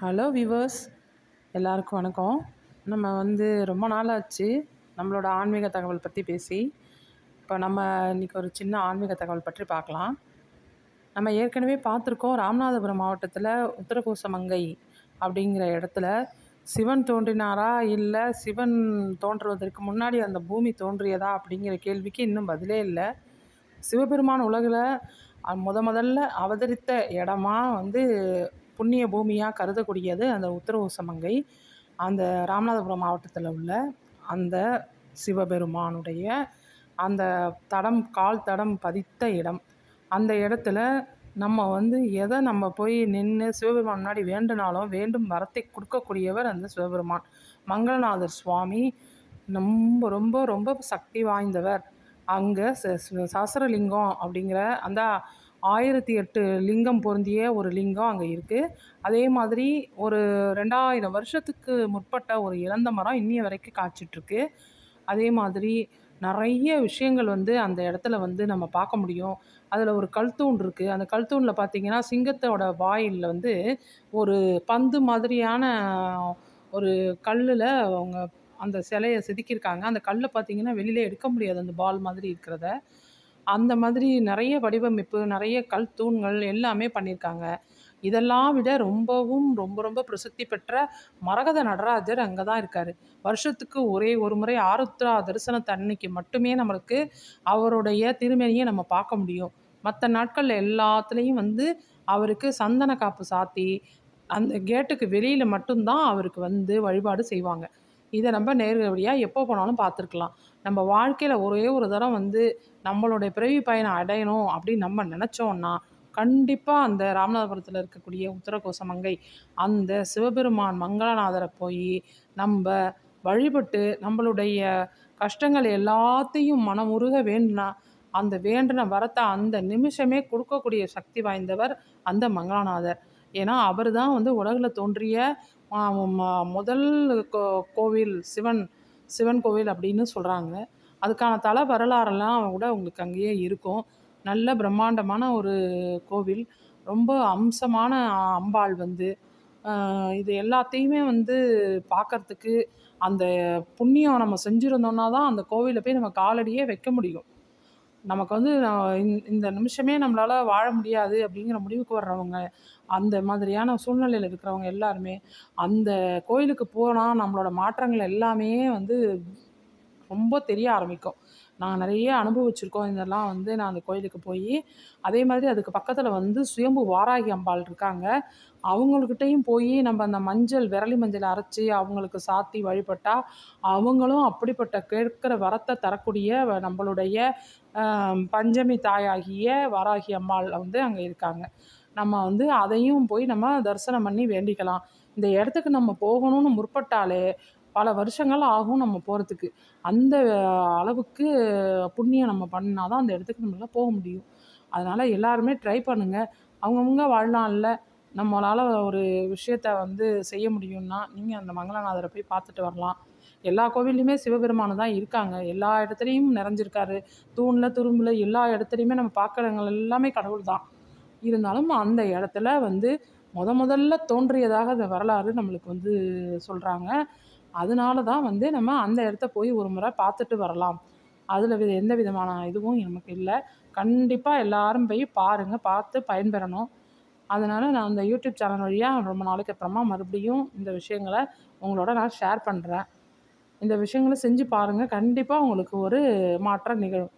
Hello viewers எல்லாருக்கும் வணக்கம். நம்ம வந்து ரொம்ப நாள் ஆச்சு நம்மளோட ஆன்மீக தகவல் பற்றி பேசி. இப்போ நம்ம இன்றைக்கி ஒரு சின்ன ஆன்மீக தகவல் பற்றி பார்க்கலாம். நம்ம ஏற்கனவே பார்த்துருக்கோம் ராமநாதபுரம் மாவட்டத்தில் உத்தரகோசமங்கை அப்படிங்கிற இடத்துல சிவன் தோன்றினாரா இல்லை சிவன் தோன்றுவதற்கு முன்னாடி அந்த பூமி தோன்றியதா அப்படிங்கிற கேள்விக்கு இன்னும் பதிலே இல்லை. சிவபெருமான் உலகில் முத முதல்ல அவதரித்த இடமா வந்து புண்ணிய பூமியாக கருதக்கூடியது அந்த உத்தரகோசமங்கை அந்த ராமநாதபுரம் மாவட்டத்தில் உள்ள அந்த சிவபெருமானுடைய அந்த தடம் கால் தடம் பதித்த இடம் அந்த இடத்துல நம்ம வந்து எதை நம்ம போய் நின்று சிவபெருமான் முன்னாடி வேண்டுனாலும் வேண்டும் வரத்தை கொடுக்கக்கூடியவர் அந்த சிவபெருமான் மங்களநாதர் சுவாமி ரொம்ப ரொம்ப ரொம்ப சக்தி வாய்ந்தவர் அங்கே சாஸ்திரலிங்கம் அப்படிங்கிற அந்த ஆயிரத்தி எட்டு லிங்கம் பொருந்திய ஒரு லிங்கம் அங்கே இருக்குது அதே மாதிரி ஒரு ரெண்டாயிரம் வருஷத்துக்கு முற்பட்ட ஒரு இறந்த மரம் இன்னிய வரைக்கும் காய்ச்சிட்ருக்கு. அதே மாதிரி நிறைய விஷயங்கள் வந்து அந்த இடத்துல வந்து நம்ம பார்க்க முடியும். அதில் ஒரு கல்தூண் இருக்குது அந்த கல்தூணில் பார்த்தீங்கன்னா சிங்கத்தோட வாயில் வந்து ஒரு பந்து மாதிரியான ஒரு கல்லில் அவங்க அந்த சிலையை செதுக்கியிருக்காங்க. அந்த கல்லை பார்த்தீங்கன்னா வெளியில் எடுக்க முடியாது. அந்த பால் மாதிரி இருக்கிறத. அந்த மாதிரி நிறைய வடிவமைப்பு நிறைய கல் தூண்கள் எல்லாமே பண்ணியிருக்காங்க. இதெல்லாம் விட ரொம்பவும் ரொம்ப ரொம்ப பிரசித்தி பெற்ற மரகத நடராஜர் அங்கே தான் இருக்கார். வருஷத்துக்கு ஒரே ஒரு முறை ஆருத்ரா தரிசனத்தன்னைக்கு மட்டுமே நம்மளுக்கு அவருடைய திருமணியை நம்ம பார்க்க முடியும். மற்ற நாட்களில் எல்லாத்துலேயும் வந்து அவருக்கு சந்தன காப்பு சாத்தி அந்த கேட்டுக்கு வெளியில் மட்டும்தான் அவருக்கு வந்து வழிபாடு செய்வாங்க. இதை நம்ம நேரடியாக எப்போ போனாலும் பார்த்துருக்கலாம். நம்ம வாழ்க்கையில் ஒரே ஒரு தரம் வந்து நம்மளுடைய பிறவி பயணம் அடையணும் அப்படின்னு நம்ம நினச்சோன்னா கண்டிப்பாக அந்த ராமநாதபுரத்தில் இருக்கக்கூடிய உத்தரகோசமங்கை அந்த சிவபெருமான் மங்களநாதரை போய் நம்ம வழிபட்டு நம்மளுடைய கஷ்டங்கள் எல்லாத்தையும் மனமுருக வேண்டுனா அந்த வேண்டின வரத்தை அந்த நிமிஷமே கொடுக்கக்கூடிய சக்தி வாய்ந்தவர் அந்த மங்களநாதர். ஏன்னா அவர் தான் வந்து உலகில் தோன்றிய முதல் கோ கோவில் சிவன் சிவன் கோவில் அப்படின்னு சொல்கிறாங்க அதுக்கான தல வரலாறெல்லாம் கூட உங்களுக்கு அங்கேயே இருக்கும். நல்ல பிரம்மாண்டமான ஒரு கோவில். ரொம்ப அம்சமான அம்பாள் வந்து இது எல்லாத்தையுமே வந்து பார்க்கறதுக்கு அந்த புண்ணியம் நம்ம செஞ்சுருந்தோம்னா தான் அந்த கோவிலில் போய் நம்ம காலடியே வைக்க முடியும். நமக்கு வந்து இந்த நிமிஷமே நம்மளால் வாழ முடியாது அப்படிங்கிற முடிவுக்கு வர்றவங்க அந்த மாதிரியான சூழ்நிலையில் இருக்கிறவங்க எல்லாருமே அந்த கோயிலுக்கு போனால் நம்மளோட மாற்றங்கள் எல்லாமே வந்து ரொம்ப தெரிய ஆரம்பிக்கும். நான் நிறைய அனுபவிச்சிருக்கோம். இதெல்லாம் வந்து நான் அந்த கோயிலுக்கு போய் அதே மாதிரி அதுக்கு பக்கத்தில் வந்து சுயம்பு வாராகி அம்பாள் இருக்காங்க. அவங்கக்கிட்டையும் போய் நம்ம அந்த மஞ்சள் விரலி மஞ்சள் அரைச்சி அவங்களுக்கு சாத்தி வழிபட்டால் அவங்களும் அப்படிப்பட்ட கேட்குற வரத்தை தரக்கூடிய நம்மளுடைய பஞ்சமி தாயாகிய வாராகி அம்பாள் வந்து அங்கே இருக்காங்க. நம்ம வந்து அதையும் போய் நம்ம தரிசனம் பண்ணி வேண்டிக்கலாம். இந்த இடத்துக்கு நம்ம போகணும்னு முற்பட்டாலே பல வருஷங்கள் ஆகும் நம்ம போகிறதுக்கு அந்த அளவுக்கு புண்ணியம் நம்ம பண்ணால் தான் அந்த இடத்துக்கு நம்மளால் போக முடியும். அதனால் எல்லாருமே ட்ரை பண்ணுங்கள் அவங்கவுங்க வாழ்நாளில் நம்மளால் ஒரு விஷயத்த வந்து செய்ய முடியும்னா நீங்கள் அந்த மங்களநாதரை போய் பார்த்துட்டு வரலாம். எல்லா கோவில்லையுமே சிவபெருமானு தான் இருக்காங்க. எல்லா இடத்துலையும் நிறைஞ்சிருக்காரு. தூணில் துரும்பில் எல்லா இடத்துலையுமே நம்ம பார்க்குறவங்க எல்லாமே கடவுள் தான் இருந்தாலும் அந்த இடத்துல வந்து முத முதல்ல தோன்றியதாக அந்த வரலாறு நம்மளுக்கு வந்து சொல்கிறாங்க அதனால தான் வந்து நம்ம அந்த இடத்த போய் ஒரு முறை பார்த்துட்டு வரலாம். அதில் வித எந்த விதமான இதுவும் நமக்கு இல்லை. கண்டிப்பாக எல்லாரும் போய் பாருங்கள் பார்த்து பயன்பெறணும். அதனால் நான் அந்த யூடியூப் சேனல் வழியாக ரொம்ப நாளைக்கு அப்புறமா மறுபடியும் இந்த விஷயங்களை உங்களோட நான் ஷேர் பண்ணுறேன் இந்த விஷயங்களை செஞ்சு பாருங்கள் கண்டிப்பாக உங்களுக்கு ஒரு மாற்றம் நிகழும்.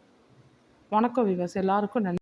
வணக்கம் விவஸ் எல்லாருக்கும் நன்றி.